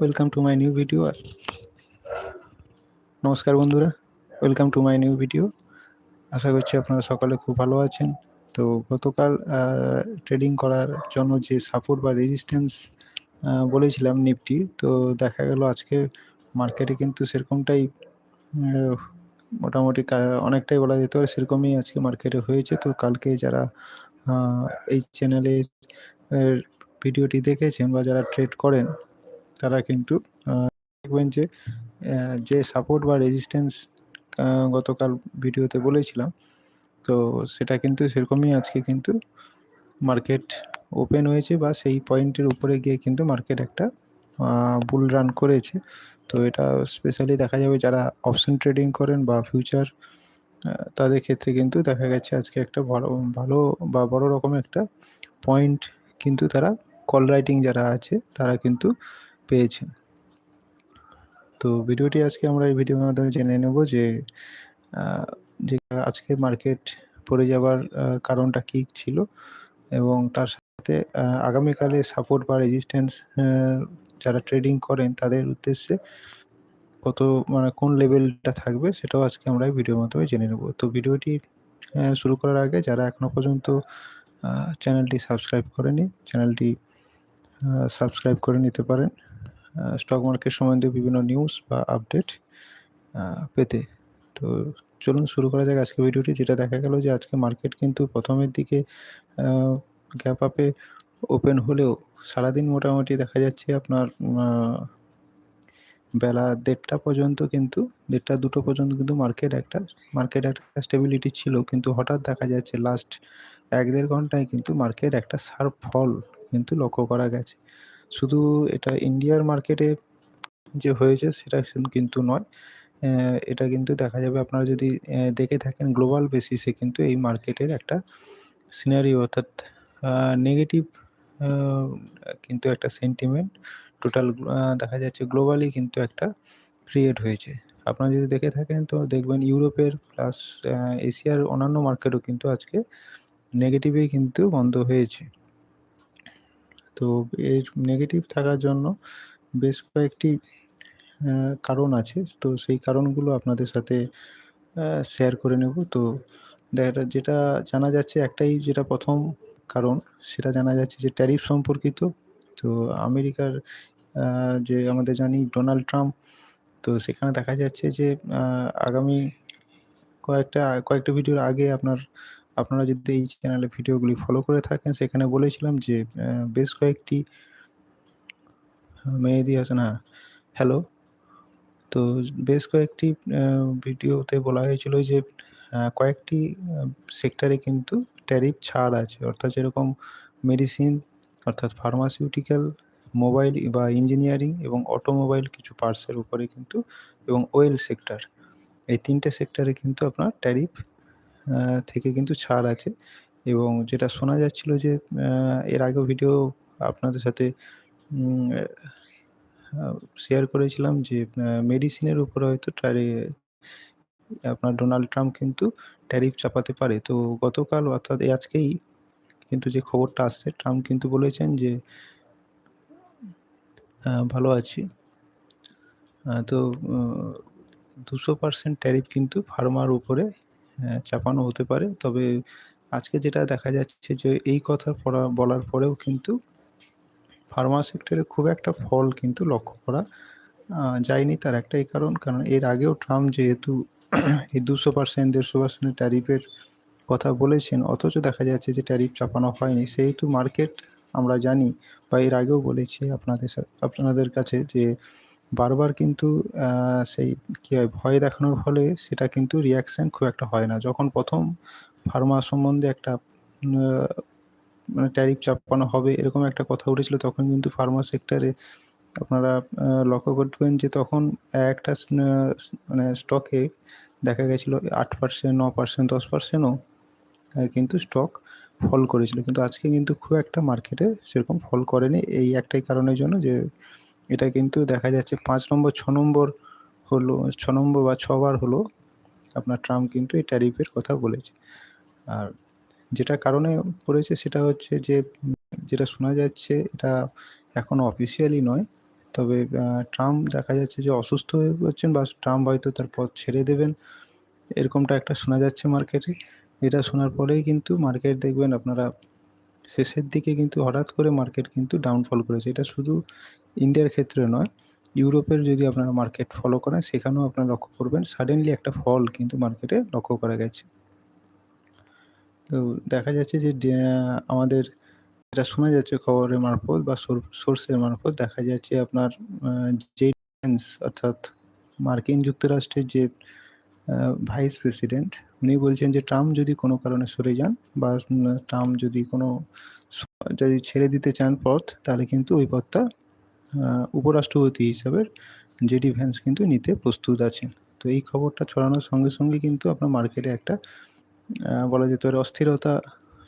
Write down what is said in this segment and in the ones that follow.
Welcome to my new video নমস্কার বন্ধুরা। Welcome to my new video আশা করছি আপনারা সকালে খুব ভালো আছেন। তো গতকাল ট্রেডিং করার জন্য যে সাপোর্ট বা রেজিস্ট্যান্স বলেছিলাম নিফটি তো দেখা গেল আজকে মার্কেটে কিন্তু সেরকমটাই মোটামুটি অনেকটাই বলা যেতে পারে সেরকমই আজকে মার্কেটে হয়েছে। তো কালকে যারা এই চ্যানেলের ভিডিওটি দেখেছেন বা যারা ট্রেড করেন তারা কিন্তু দেখবেন যে যে সাপোর্ট বা রেজিস্ট্যান্স গতকাল ভিডিওতে বলেছিলাম, তো সেটা কিন্তু সেরকমই আজকে কিন্তু মার্কেট ওপেন হয়েছে বা সেই পয়েন্টের উপরে গিয়ে কিন্তু মার্কেট একটা বুল রান করেছে। তো এটা স্পেশালি দেখা যাবে যারা অপশন ট্রেডিং করেন বা ফিউচার তাদের ক্ষেত্রে কিন্তু দেখা গেছে আজকে একটা ভালো ভালো বা বড় রকমের একটা পয়েন্ট কিন্তু তারা কল রাইটিং যারা আছে, তারা কিন্তু পেয়েছেন। তো ভিডিওটি আজকে আমরা এই ভিডিওর মাধ্যমে জেনে নেব যে যে আজকে মার্কেট পড়ে যাওয়ার কারণটা কী ছিল এবং তার সাথে আগামীকালে সাপোর্ট বা রেজিস্ট্যান্স যারা ট্রেডিং করেন তাদের উদ্দেশ্যে কত মানে কোন লেভেলটা থাকবে সেটাও আজকে আমরা ভিডিওর মাধ্যমে জেনে নেব। তো ভিডিওটি শুরু করার আগে যারা এখনও পর্যন্ত চ্যানেলটি সাবস্ক্রাইব করেনি চ্যানেলটি সাবস্ক্রাইব করে নিতে পারেন। স্টক মার্কেট সম্বন্ধে বিভিন্ন নিউজ বা আপডেট পেতে। তো চলুন শুরু করা যাক আজকে ভিডিওটি যেটা দেখা গেল যে আজকে মার্কেট কিন্তু প্রথমের দিকে গ্যাপ আপে ওপেন হলেও সারাদিন মোটামুটি দেখা যাচ্ছে আপনার বেলা দেড়টা পর্যন্ত কিন্তু, দেড়টা দুটো পর্যন্ত কিন্তু মার্কেট একটা মার্কেট একটা স্টেবিলিটি ছিল। কিন্তু হঠাৎ দেখা যাচ্ছে লাস্ট এক দেড় ঘন্টায় কিন্তু মার্কেট একটা শার্প ফল কিন্তু লক্ষ্য করা গেছে। শুধু এটা ইন্ডিয়ার মার্কেটে যে হয়েছে সেটা কিন্তু নয়। এটা কিন্তু দেখা যাবে আপনারা যদি দেখে থাকেন গ্লোবাল বেসিসে কিন্তু এই মার্কেটের একটা সিনারি অর্থাৎ নেগেটিভ কিন্তু একটা সেন্টিমেন্ট টোটাল দেখা যাচ্ছে গ্লোবালি কিন্তু একটা ক্রিয়েট হয়েছে। আপনারা যদি দেখে থাকেন তো দেখবেন ইউরোপের প্লাস এশিয়ার অন্যান্য মার্কেটও কিন্তু আজকে নেগেটিভেই কিন্তু বন্ধ হয়েছে। তো এর নেগেটিভ থাকার জন্য বেশ কয়েকটি কারণ আছে। তো সেই কারণগুলো আপনাদের সাথে শেয়ার করে নেব। তো দেখা যেটা জানা যাচ্ছে একটাই যেটা প্রথম কারণ, সেটা জানা যাচ্ছে যে ট্যারিফ সম্পর্কিত। তো আমেরিকার যে আমাদের জানি ডোনাল্ড ট্রাম্প তো সেখানে দেখা যাচ্ছে যে আগামী কয়েকটা কয়েকটা ভিডিওর আগে আপনার আপনারা যদি এই চ্যানেলে ভিডিওগুলি ফলো করে থাকেন, সেখানে বলেছিলাম যে বেশ কয়েকটি, মেহেদি হাসান হ্যাঁ হ্যালো তো বেশ কয়েকটি ভিডিওতে বলা হয়েছিল যে কয়েকটি সেক্টরে কিন্তু ট্যারিফ ছাড় আছে। অর্থাৎ যেরকম মেডিসিন অর্থাৎ ফার্মাসিউটিক্যাল মোবাইল বা ইঞ্জিনিয়ারিং এবং অটোমোবাইল কিছু পার্টসের উপরে কিন্তু, এবং ওয়েল সেক্টর এই তিনটে সেক্টরে কিন্তু আপনার ট্যারিফ থেকে কিন্তু ছাড় আছে। এবং যেটা শোনা যাচ্ছিল যে এর আগেও ভিডিও আপনাদের সাথে শেয়ার করেছিলাম যে মেডিসিনের উপরে হয়তো ট্যারি আপনার ডোনাল্ড ট্রাম্প কিন্তু ট্যারিফ চাপাতে পারে। তো গতকাল অর্থাৎ আজকেই কিন্তু যে খবরটা আসছে ট্রাম্প কিন্তু বলেছেন যে ভালো আছি। তো দুশো পার্সেন্ট ট্যারিফ কিন্তু ফার্মার উপরে চাপানো হতে পারে। তবে আজকে যেটা দেখা যাচ্ছে যে, এই কথা বলার পরেও কিন্তু ফার্মা সেক্টরে খুব একটা ফল কিন্তু লক্ষ্য করা যায়নি তার একটাই কারণ। কারণ এর আগেও ট্রাম্প যেহেতু এই দুশো পার্সেন্ট দেড়শো পার্সেন্টের ট্যারিফের কথা বলেছেন, অথচ দেখা যাচ্ছে যে ট্যারিফ চাপানো হয়নি। সেহেতু মার্কেট আমরা জানি বা এর আগেও বলেছি আপনাদের আপনাদের কাছে যে বারবার কিন্তু সেই কী হয়, ভয় দেখানোর ফলে সেটা কিন্তু রিয়াকশান খুব একটা হয় না। যখন প্রথম ফার্মা সম্বন্ধে একটা মানে ট্যারিফ চাপানো হবে এরকম একটা কথা উঠেছিল, তখন কিন্তু ফার্মা সেক্টরে আপনারা লক্ষ্য করবেন যে তখন একটা মানে স্টকে দেখা গেছিল আট পার্সেন্ট ন পার্সেন্ট দশ পার্সেন্টও কিন্তু স্টক ফল করেছিল। কিন্তু আজকে কিন্তু খুব একটা মার্কেটে সেরকম ফল করেনি। এই একটাই কারণের জন্য যে এটা কিন্তু দেখা যাচ্ছে পাঁচ নম্বর, ছ নম্বর হলো, ছ নম্বর বা ছবার হলো আপনার ট্রাম্প কিন্তু এই ট্যারিফের কথা বলেছে। আর যেটা কারণে পড়েছে সেটা হচ্ছে যে, যেটা শোনা যাচ্ছে এটা এখনও অফিসিয়ালি নয়, তবে ট্রাম্প দেখা যাচ্ছে যে অসুস্থ হয়ে পড়ছেন বা ট্রাম্প হয়তো তার পথ ছেড়ে দেবেন। এরকমটা একটা শোনা যাচ্ছে মার্কেটে এটা শোনার পরেই কিন্তু মার্কেট দেখবেন আপনারা শেষের দিকে কিন্তু হঠাৎ করে মার্কেট কিন্তু ডাউনফল করেছে। এটা শুধু ইন্ডিয়ার ক্ষেত্রে নয়, ইউরোপের যদি আপনারা মার্কেট ফলো করেন, সেখানেও আপনারা লক্ষ্য করবেন সাডেনলি একটা ফল কিন্তু মার্কেটে লক্ষ্য করা গেছে। তো দেখা যাচ্ছে যে আমাদের যেটা শোনা যাচ্ছে খবরের মারফত বা সোর্সের মারফত, দেখা যাচ্ছে আপনার যে অর্থাৎ মার্কিন যুক্তরাষ্ট্রের যে ভাইস প্রেসিডেন্ট উনি বলছেন যে ট্রাম্প যদি কোনো কারণে সরে যান বা ট্রাম্প যদি কোনো যদি ছেড়ে দিতে চান পথ, তাহলে কিন্তু ওই পথটা উপরাষ্ট্রপতি হিসাবে জেডি ভ্যান্স কিন্তু নিতে প্রস্তুত আছেন। তো এই খবরটা ছড়ানোর সঙ্গে সঙ্গে কিন্তু আপনার মার্কেটে একটা বলা যেতে পারে অস্থিরতা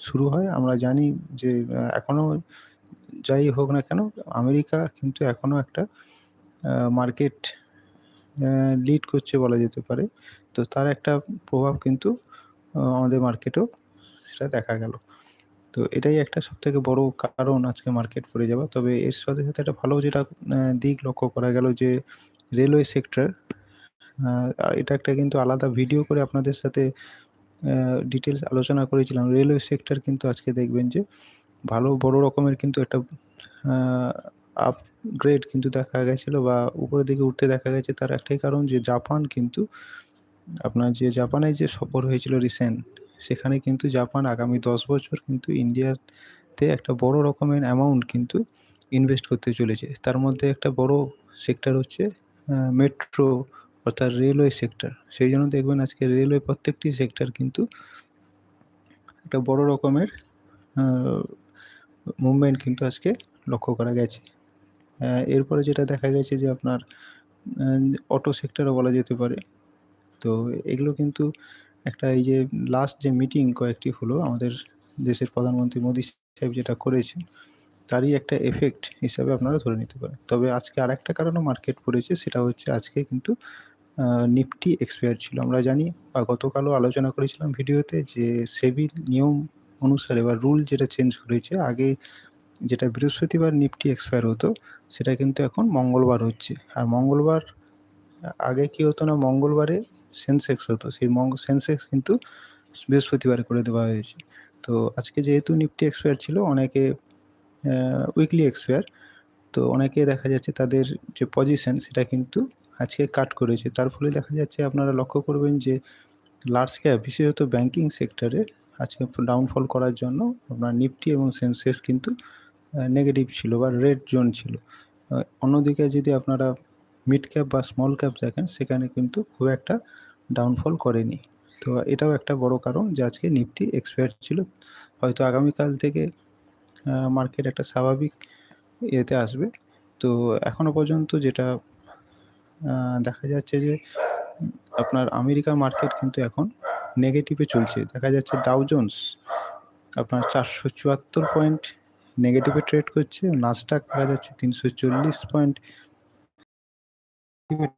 শুরু হয়। আমরা জানি যে এখনও যাই হোক না কেন, আমেরিকা কিন্তু এখনও একটা মার্কেট লিড করছে বলা যেতে পারে। তো তার একটা প্রভাব কিন্তু আমাদের মার্কেটেও সেটা দেখা গেল। তো এটাই একটা সবথেকে বড় কারণ আজকে মার্কেট পড়ে যাওয়া। তবে এর সাথে সাথে একটা ভালো যেটা দিক লক্ষ্য করা গেল যে রেলওয়ে সেক্টর এটা একটা কিন্তু আলাদা ভিডিও করে আপনাদের সাথে ডিটেলস আলোচনা করেছিলাম। রেলওয়ে সেক্টর কিন্তু আজকে দেখবেন যে, ভালো বড় রকমের কিন্তু একটা আপগ্রেড কিন্তু দেখা গেছিল বা উপরের দিকে উঠতে দেখা গেছে তার একটাই কারণ যে জাপান কিন্তু আপনার যে জাপানে যে সফর হয়েছিল রিসেন্ট সেখানে কিন্তু জাপান আগামী দশ বছর কিন্তু ইন্ডিয়াতে একটা বড় রকমের অ্যামাউন্ট কিন্তু ইনভেস্ট করতে চলেছে। তার মধ্যে একটা বড় সেক্টর হচ্ছে মেট্রো অর্থাৎ রেলওয়ে সেক্টর সেই জন্য দেখবেন আজকে রেলওয়ে প্রত্যেকটি সেক্টর কিন্তু একটা বড় রকমের মুভমেন্ট কিন্তু আজকে লক্ষ্য করা গেছে। এরপরে যেটা দেখা গেছে যে আপনার অটো সেক্টরও বলা যেতে পারে। তো এগুলো কিন্তু একটা এই যে লাস্ট যে মিটিং কয়েকটি হলো আমাদের দেশের প্রধানমন্ত্রী মোদী সাহেব যেটা করেছেন তারই একটা এফেক্ট হিসাবে আপনারা ধরে নিতে পারেন। তবে আজকে আর একটা কারণে মার্কেট পড়েছে, সেটা হচ্ছে আজকে কিন্তু নিফটি এক্সপায়ার ছিল। আমরা জানি বা গতকালও আলোচনা করেছিলাম ভিডিওতে যে সেবির নিয়ম অনুসারে বা রুল যেটা চেঞ্জ করেছে, আগে যেটা বৃহস্পতিবার নিফটি এক্সপায়ার হতো, সেটা কিন্তু এখন মঙ্গলবার হচ্ছে। আর মঙ্গলবার, আগে কি হতো না, মঙ্গলবারে সেন্সেক্স হতো। সেই মঙ্গ সেন্সেক্স কিন্তু বৃহস্পতিবারে করে দেওয়া হয়েছে। তো আজকে যেহেতু নিফটি এক্সপায়ার ছিল, অনেকে উইকলি এক্সপায়ার তো অনেকে দেখা যাচ্ছে তাদের যে পজিশন সেটা কিন্তু আজকে কাট করেছে। তার ফলে দেখা যাচ্ছে আপনারা লক্ষ্য করবেন যে লার্জ ক্যাপ বিশেষত ব্যাঙ্কিং সেক্টরে আজকে ডাউনফল করার জন্য আপনার নিফটি এবং সেন্সেক্স কিন্তু নেগেটিভ ছিল বা রেড জোন ছিল। অন্যদিকে যদি আপনারা মিড ক্যাপ বা স্মল ক্যাপ দেখেন, সেখানে কিন্তু খুব একটা ডাউনফল করেনি। তো এটাও একটা বড় কারণ যে আজকে নিফটি এক্সপায়ার ছিল। হয়তো আগামীকাল থেকে মার্কেট একটা স্বাভাবিক ইয়েতে আসবে। তো এখনও পর্যন্ত যেটা দেখা যাচ্ছে যে আপনার আমেরিকা মার্কেট কিন্তু এখন নেগেটিভে চলছে। দেখা যাচ্ছে ডাউজন্স আপনার চারশো চুয়াত্তর পয়েন্ট নেগেটিভে ট্রেড করছে নাস্টাক দেখা যাচ্ছে তিনশো চল্লিশ পয়েন্ট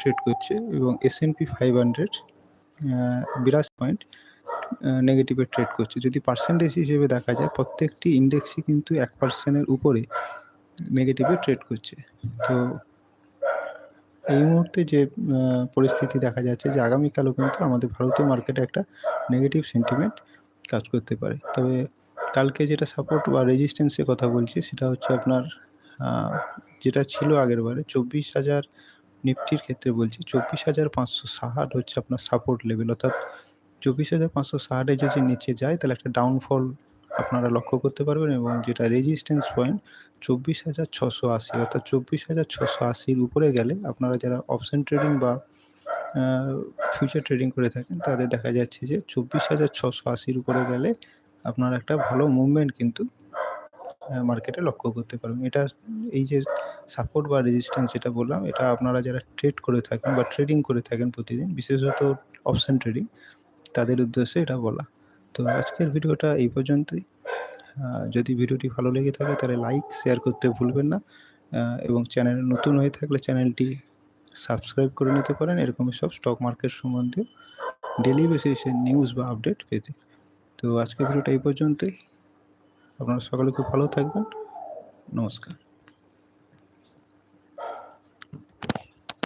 ট্রেড করছে এবং S N P five hundred বিরাশ point নেগেটিভে ট্রেড করছে। যদি পার্সেন্টেজ হিসেবে দেখা যায়, প্রত্যেকটি ইন্ডেক্সই কিন্তু এক পার্সেন্টের উপরে নেগেটিভে ট্রেড করছে। তো এই মুহূর্তে যে পরিস্থিতি দেখা যাচ্ছে যে, আগামীকালও কিন্তু আমাদের ভারতীয় মার্কেটে একটা নেগেটিভ সেন্টিমেন্ট কাজ করতে পারে। তবে কালকে যেটা সাপোর্ট বা রেজিস্ট্যান্সের কথা বলছি, সেটা হচ্ছে আপনার যেটা ছিল আগের বারে, চব্বিশ হাজার নিফটির ক্ষেত্রে বলছি, চব্বিশ হাজার পাঁচশো ষাট হচ্ছে আপনার সাপোর্ট লেভেল অর্থাৎ চব্বিশ হাজার পাঁচশো ষাটে যদি নিচে যায়, তাহলে একটা ডাউনফল আপনারা লক্ষ্য করতে পারবেন এবং যেটা রেজিস্ট্যান্স পয়েন্ট চব্বিশ হাজার ছশো আশি, অর্থাৎ চব্বিশ হাজার ছশো আশির উপরে গেলে আপনারা যারা অপশন ট্রেডিং বা ফিউচার ট্রেডিং করে থাকেন, তাদের দেখা যাচ্ছে যে চব্বিশ হাজার ছশো আশির উপরে গেলে আপনার একটা ভালো মুভমেন্ট কিন্তু মার্কেটে লক্ষ্য করতে পারবেন। এটা এই যে সাপোর্ট বা রেজিস্ট্যান্স যেটা বললাম, এটা আপনারা যারা ট্রেড করে থাকেন বা ট্রেডিং করে থাকেন প্রতিদিন, বিশেষত অপশন ট্রেডিং তাদের উদ্দেশ্যে এটা বলা। তো আজকের ভিডিওটা এই পর্যন্তই। যদি ভিডিওটি ভালো লেগে থাকে তাহলে লাইক শেয়ার করতে ভুলবেন না। এবং চ্যানেল নতুন হয়ে থাকলে চ্যানেলটি সাবস্ক্রাইব করে নিতে পারেন। এরকমই সব স্টক মার্কেট সম্বন্ধে ডেলি বেসিসে নিউজ বা আপডেট পেতে। তো আজকের ভিডিওটা এই পর্যন্তই। আপনারা সকলে খুব ভালো থাকবেন। নমস্কার।